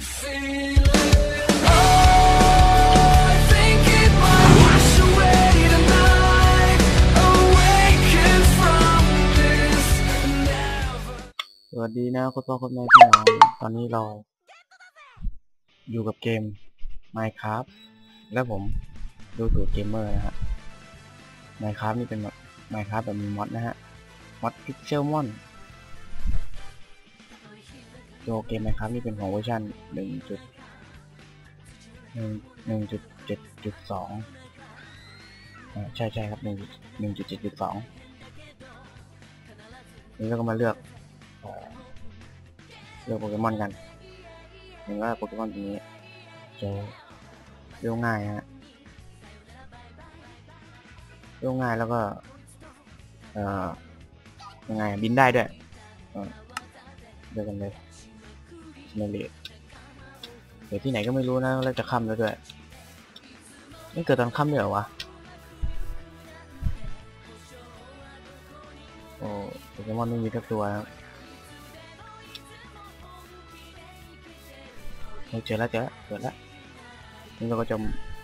สวัสดีนะคุณพ่อคุณแม่พี่น้องตอนนี้เรา อยู่กับเกม Minecraft และผมดูสูตรเกมเมอร์นะฮะ Minecraft นี่เป็น Minecraft แบบมีมอดนะฮะมอด Pixelmon ตัวเกม Minecraft นี่เป็นของเวอร์ชัน1จุด1 1.7.2อ่าใช่ใช่ครับ1 1.7.2นี่เราก็มาเลือกเลือกโปเกมอนกันเห็นว่าโปเกมอนตัวนี้จะเรียกง่ายฮะเรียกง่ายแล้วก็เอ่อยังไงบินได้ด้วยเออเลือกกันเลย เนเลตเดี๋ยวที่ไหนก็ไม่รู้นะแล้วจะค่ำแล้วด้วยไม่เกิดตอนค่ำด้วยเหรอวะโอ้โปเกมอนไม่มีทักตัวนะครับเฮ้ยเจอแล้วเจอแล้วเจอแล้วนี่เราก็จะ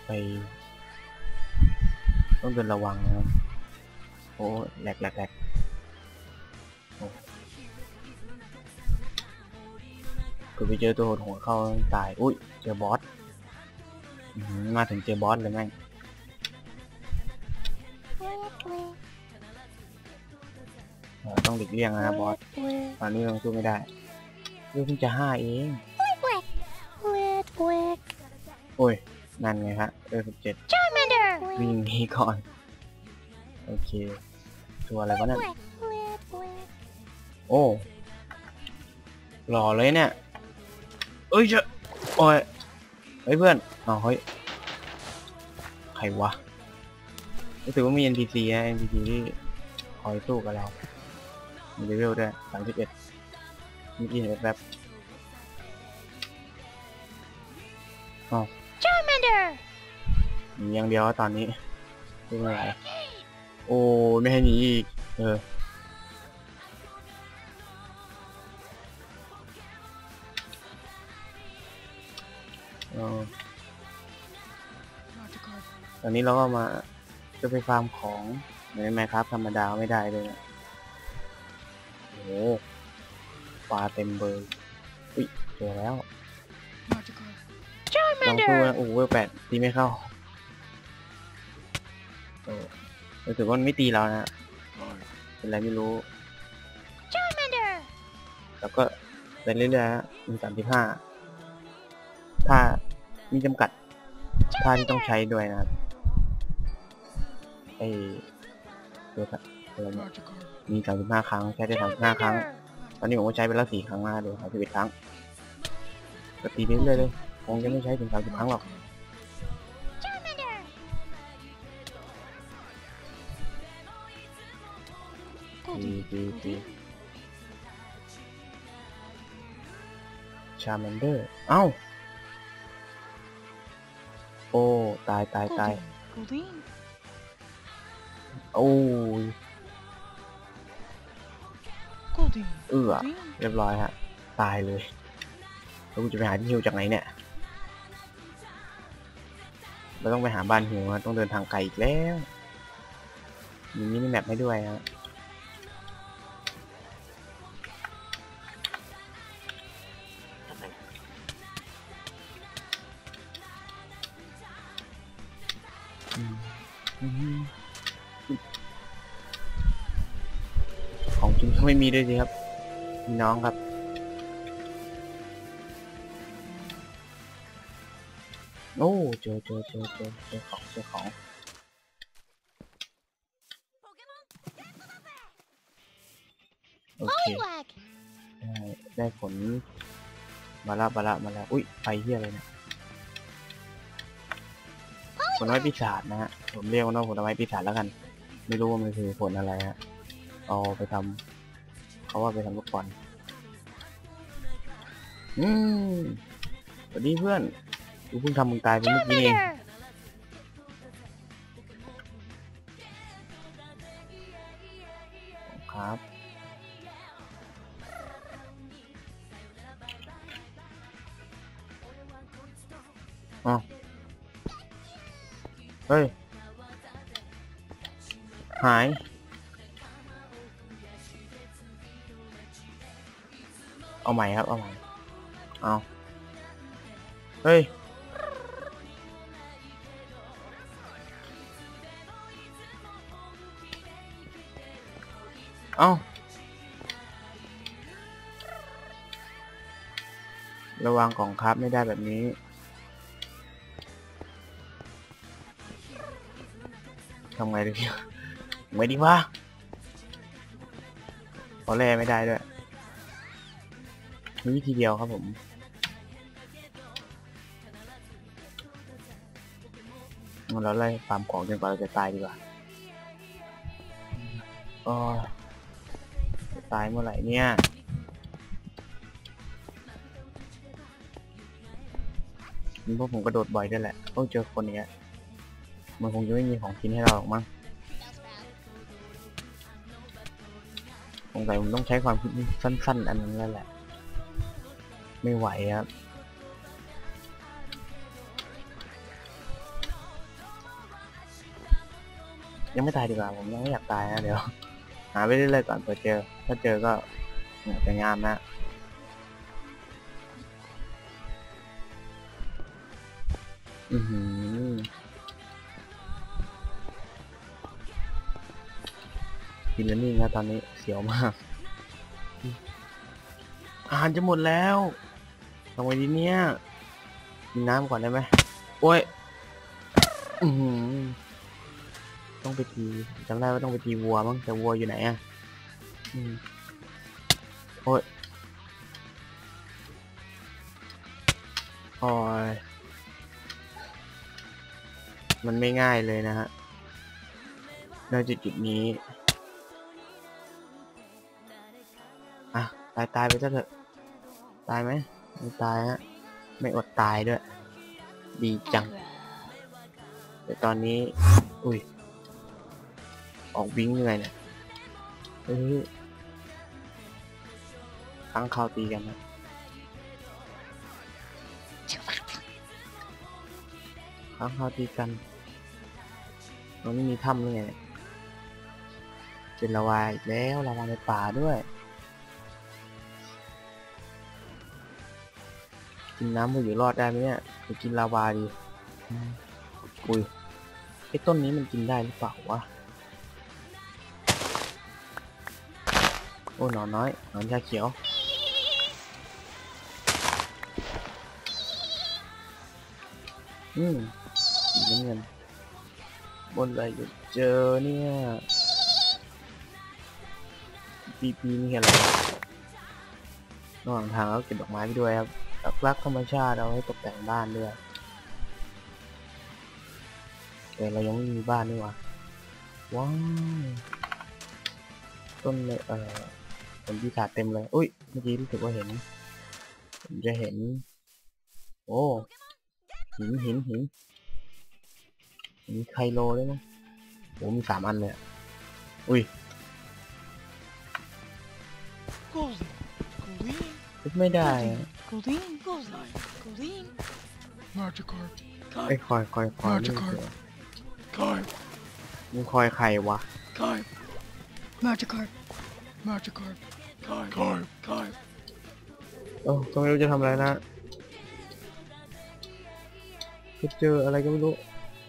ไป ต้องเดินระวังนะครับโอ้แหลกแหลกแหลก เกิดไปเจอตัวโหดหัวเข้าตาย อุ้ย เจอบอส มาถึงเจอบอสเลยแม่งต้องหลีกเลี่ยงนะบอส ตอนนี้ยังสู้ไม่ได้เพิ่งจะห้าเองโอ้ย นั่นไงฮะเออสิบเจ็ดวิ่งหนีก่อน โอเค ตัวอะไรวะนั่นโอ้ หล่อเลยเนี่ย อ้ยเจะโอ้ยเฮ้ยเพื่อนอ๋อเฮ้ยใครวะรู้สึกว่ามี NPC นะ NPC ที่คอยสู้กับเรา มีเลเวลด้วยสามสิบเอ็ดเมื่อกี้เห็นแป๊บๆอ๋อหนีอย่างเดียวตอนนี้ไม่เป็นไรโอ้ ไม่ให้หนีอีก เออ ตอนนี้เราก็มาจะไปฟาร์มของในแมครับ ธรรมดาไม่ได้เลยนะโอ้โหปลาเต็มเบอร์อุ้ยเจอแล้วลองสู้นะโอ้โหเวลแปดตีไม่เข้าโอ้รู้สึกว่ามันไม่ตีเรานะเป็นไรไม่รู้แล้วก็ไปเรื่อยๆฮะมีสามสิบห้าถ้า มีจำกัดท่าที่ต้องใช้ด้วยนะครับไอตัวสัตว์ตัวเนี้ยมีสามสิบห้าครั้งใช้ได้สามสิบห้าครั้ง ตอนนี้ผมก็ใช้ไปแล้วสี่ครั้งแล้วเดี๋ยวสามสิบเอ็ดครั้งก็ตีไปเรื่อยๆเลยคงจะไม่ใช้ถึงสามสิบครั้งหรอกตีตีตีชาแมนเดอร์ เอ้าโอ้ ตายตายตายโอ้ยเอื้อเรียบร้อยฮะ ตายเลย แล้วกูจะไปหาที่ฮิวจากไหนเนี่ยเราต้องไปหาบ้านฮิวฮะต้องเดินทางไกลอีกแล้ว มีมินิแมปให้ด้วยฮะ ของจริงก็ไม่มีด้วยสิครับพี่น้องครับโอ้เจอเจอเจอเจอเจอของเจอของโอเคได้ได้ผลมาละมาละมาละอุ้ยไฟเฮียอะไรเนี่ย ผลไม้ปีศาจนะฮะผมเรียกว่าผลไม้ปีศาจแล้วกัน ไม่รู้ว่ามันคือผลอะไรฮะเอาไปทำเขาว่าไปทำลูกบอลอืมสวัสดีเพื่อนกูเพิ่งทำมึงตายไปเมื่อกี้เองครับออ๋อ เฮ้ย หาย เอาใหม่ครับ เอาใหม่ เอา เฮ้ย เอาระวังกล่องครับไม่ได้แบบนี้ ทำไงดีพี่ไม่ดีวะพอแร่ไม่ได้ด้วย มีวิธีเดียวครับผมงั้นเราไล่ฟาร์มของจนกว่าเราจะตายดีกว่าตายเมื่อไหร่เนี่ยนี่พวกผมกระโดดบ่อยด้วยแหละต้องเจอคนเนี้ย มันคงจะไม่มีของกินให้เราหรอกมั้งสงสัยผมต้องใช้ความคิดสั้น ๆ อันนั้นแล้วแหละ ไม่ไหวครับยังไม่ตายดีกว่าผมยังไม่อยากตายนะเดี๋ยว หาไปเรื่อยๆก่อนเผื่อเจอ ถ้าเจอก็เนี่ยจะงามนะอือหือ กินแล้วนี่นะตอนนี้เสียวมาก อาหารจะหมดแล้วทำไงดีเนี่ยกินน้ำก่อนได้ไหมโอ้ยอต้องไปตีจำได้ว่าต้องไปตีวัวมั้งแต่วัวอยู่ไหนอะโอ้ยโอ้ยมันไม่ง่ายเลยนะฮะในจุดจุดนี้ อะตายตายไปซะเถอะ ตายไหมไม่ตายฮะ ไม่อดตายด้วย ดีจัง แต่ตอนนี้ อุ้ย ออกวิ่งเหนื่อยเนี่ยเฮ้ยค้างคาวตีกันนะค้างคาวตีกันมันไม่มีถ้ำเลยไงเป็นละวายแล้วละวายในป่าด้วย กินน้ำเพื่ออยู่รอดได้ไหมเนี่ยหรือกินลาวาดีอืมอุ้ยไอ้ต้นนี้มันกินได้หรือเปล่าวะโอ้หนอนน้อยหนอนชาเขียวอืมสีน้ำเงินบนอะไรอยู่เจอเนี่ยปีปีนี่อะไรวะระหว่างทางเราเก็บดอกไม้ไปด้วยครับ รักรักธรรมชาติเอาให้ตกแต่งบ้านด้วยแต่เรายังไม่มีบ้านนี่หว่าว้าวต้นเลยเอ่อผลพิศาจเต็มเลยอุ้ยเมื่อกี้รู้สึกว่าเห็นผมจะเห็น โอ้หินหินหินมีไคโลด้วยมั้งโอ้มีสามอันเลยอะอุ้ย Gold. Goldine. คิดไม่ได้ อะ Goldine. Goldine. Goldine. Magikarp. ไอ้ยคอยคอยคอยมาจะนี่คอยเสือ Carp. มึงคอยใครวะ Carp. Magikarp. Magikarp. Carp. Carp. Carp. โอ้ก็ไม่รู้จะทำอะไรนะก็เจออะไรก็ไม่รู้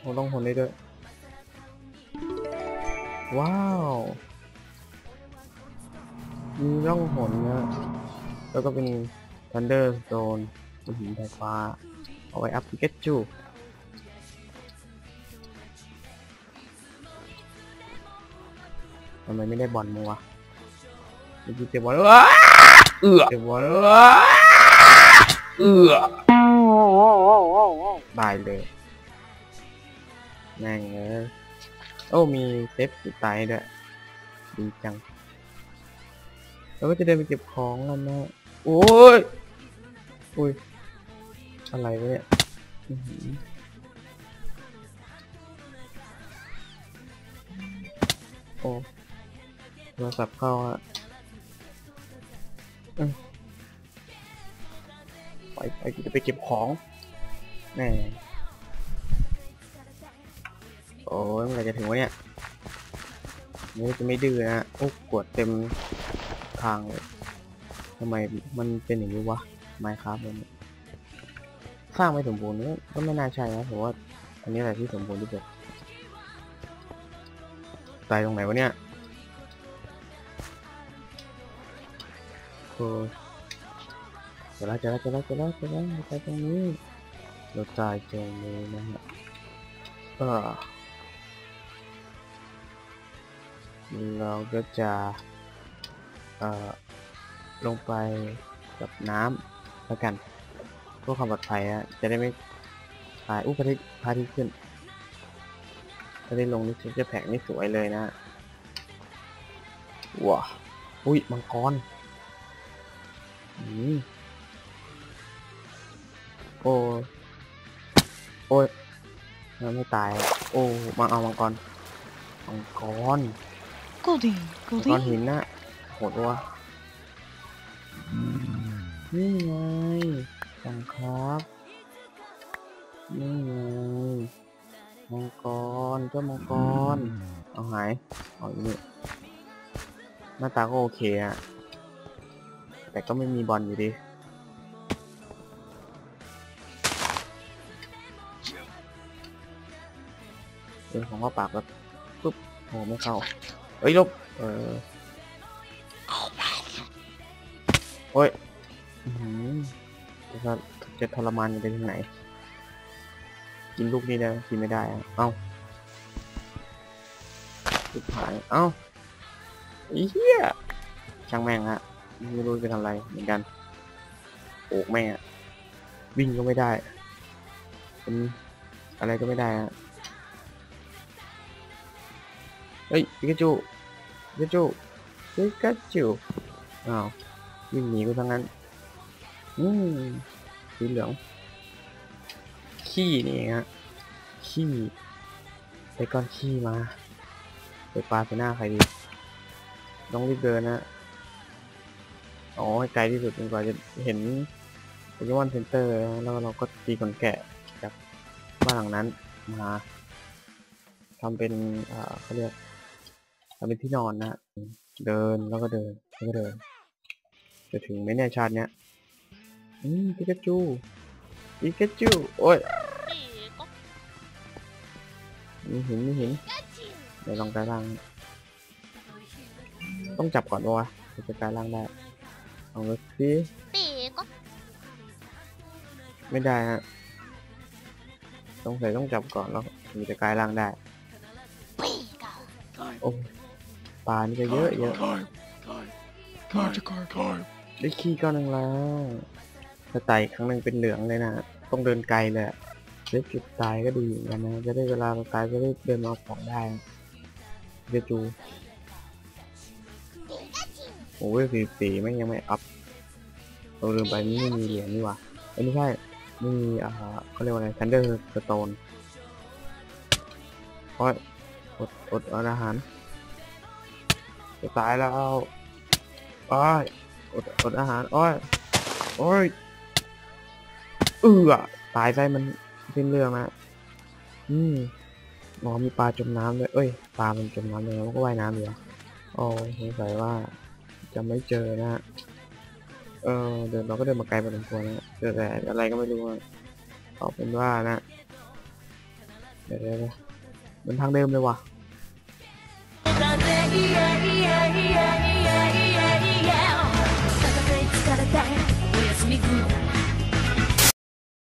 ผมต้องหนได้ด้วย ว้าวมีร่องหนนะ แล้วก็เป็น Thunder Stone เป็นหินไฟฟ้า เอาไว้อัพพิกาจูทำไมไม่ได้บอลมัวะเมื่อกี้เจ็บบอลว้าเอือเจ็บบอลว้าเอือตายเลยแม่งเอ้ยโอ้มีเซฟสุดตายด้วยดีจังแล้วก็จะเดินไปเก็บของแล้วนะ โอ้ย อุ้ย อะไรวะเนี่ยอื้อหือโอ้โทรศัพท์เข้าอะไปไปกูจะไปเก็บของแหม่โอ้ยเมื่อไรจะถึงวะเนี่ยนี่จะไม่ดื้อนะโอ้กวดเต็มทางเลยทำไมมันเป็นอย่างนี้วะ ไมครับมันสร้างไม่สมบูรณ์ก็ก็ไม่น่าใช่นะผมว่าอันนี้แหละที่สมบูรณ์ที่สุดตายตรงไหนวะเนี่ยโอ้จอแล้วจอแล้วจอแล้วจอแล้วจอแล้วตายตรงนี้เราตายตรงนี้นะฮะเออเราก็จะเอ่อลงไปกับน้ำ แล้วกันเพื่อความปลอดภัยอะจะได้ไม่ตายอู้พระอาทิตย์พระอาทิตย์ขึ้นถ้าได้ลงนี่จะแผงนี่สวยเลยนะว้าอุ้ยมังกรอืมโอ้ยโอ้ยมันไม่ตายอะโอ้มาเอามังกรมังกร Goldine, มังกรหิ Goldine. นนะโหดวะ นี่ไงสังครับ นี่ไงมังกรเจ้ามังกร เอาหายเอาอีกนี่หน้าตาก็โอเคอะแต่ก็ไม่มีบอลอยู่ดีเป็นของว่าปากแบบปุ๊บโอ้ไม่เข้า เอ้ยลบ เออโอ้ย อื้อหือจะจะทรมานกันไปถึงไหน กินลูกนี้ได้กินไม่ได้อะเอ้าสุดท้าย เอ้าอ้เหี้ยช่างแม่งฮะไม่รู้จะทำอะไรเหมือนกันโอกแม่งอะวิ่งก็ไม่ได้เป็นอะไรก็ไม่ได้ฮะเฮ้ยปิกาจูปิกาจูปิกาจูอ้าววิ่งหนีไปทั้งนั้น อืมสีเหลือง ขี้นี่เองฮะ ขี้ไปก้อนขี้มาไปปาไปหน้าใครดี ต้องรีบเดินนะอ๋อไกลที่สุดจนกว่าจะเห็นโปเกมอนเซ็นเตอร์แล้วเราก็ตีขนแกะจากบ้านหลังนั้นมาทำเป็นอ่าเขาเรียกทำเป็นที่นอนนะฮะเดินแล้วก็เดินแล้วก็เดิน จะถึงไหมเนี่ยชาติเนี้ย อืมปิกาจูปิกาจู โอ้ยมีหินมีหินเดี๋ยวลองกลายร่าง ต้องจับก่อนวะถึงจะกลายร่างได้ลองดูสิไม่ได้ฮะสงใสัยต้องจับก่อนแล้วถึงจะกลายร่างได้โอ้ปลานี่ก็เยอะเยอะได้ขี้ก้อนหนึ่งแล้ว ถ้าตายครั้งหนึ่งเป็นเหลืองเลยนะ ต้องเดินไกลเลยเล็กจุดตายก็ดีเหมือนกันนะ จะได้เวลาตายจะได้เดินมาเอาของได้เดจูโอ้ยสีสีไม่ยังไม่อัพเราลืมไปนี่ไม่มีเหรียญนี่ว่าเอ้ไม่ใช่ไม่มีอ่าเขาเรียกว่าอะไร Thunder Stone โอ้ยอดอดอาอาหารจะตายแล้วโอ้ยอดอดอาหารโอ้ยโอ้ย อือตายไปมันเป็นเรื่องนะอืมอ๋อมีปลาจมน้ำด้วยเอ้ย ปลามันจมน้ำเลยมันก็ว่ายน้ำอยู่โอ้สงสัยว่าจะไม่เจอนะเออเดินเราก็เดินมาไกลพอสมควรนะเจอแต่อะไรก็ไม่รู้เอาเป็นว่านะเดี๋ยวเดี๋ยวมันทางเดิมเลยว่ะおやすみく